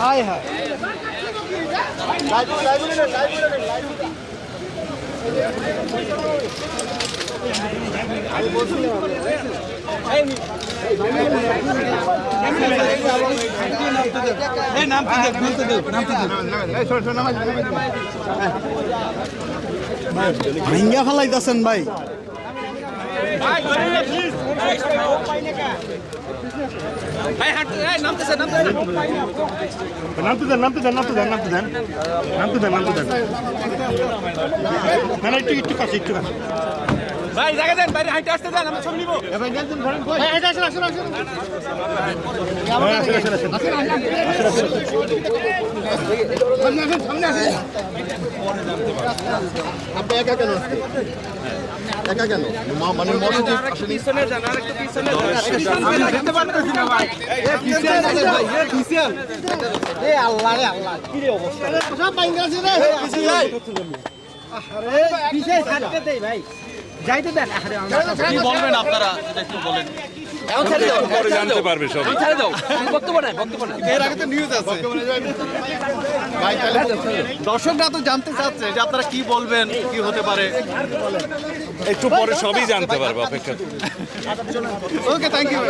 হায় হায়। ভাঙ্গা ফেলাইতেছেন ভাই। নামতে দেন নামতে দেন নামতে দেন নামতে দেন নামতে দেন নামতে দেন না একটু একটু কাছে একটু কাছে ভাই জায়গা দেন বাইরে হাইটে আসতে দেন আমরা ছবি হ্যাঁ? একা কেন? মা- মানে মসজিদে আসেনি? পিছনে যান আর একটু পিছনে যান আমি যেতে পারতেছি দেন কি বলবেন আপনারা? একটু বলেন। পরে জানতে পারবে সব। বক্তব্য নাই বক্তব্য নাই। এর আগে তো নিউজ আছে। ভাই দর্শকরা তো জানতে চাচ্ছে যে আপনারা কি বলবেন কি হতে পারে। একটু পরে সবই জানতে পারবে অপেক্ষা ওকে থ্যাংক ইউ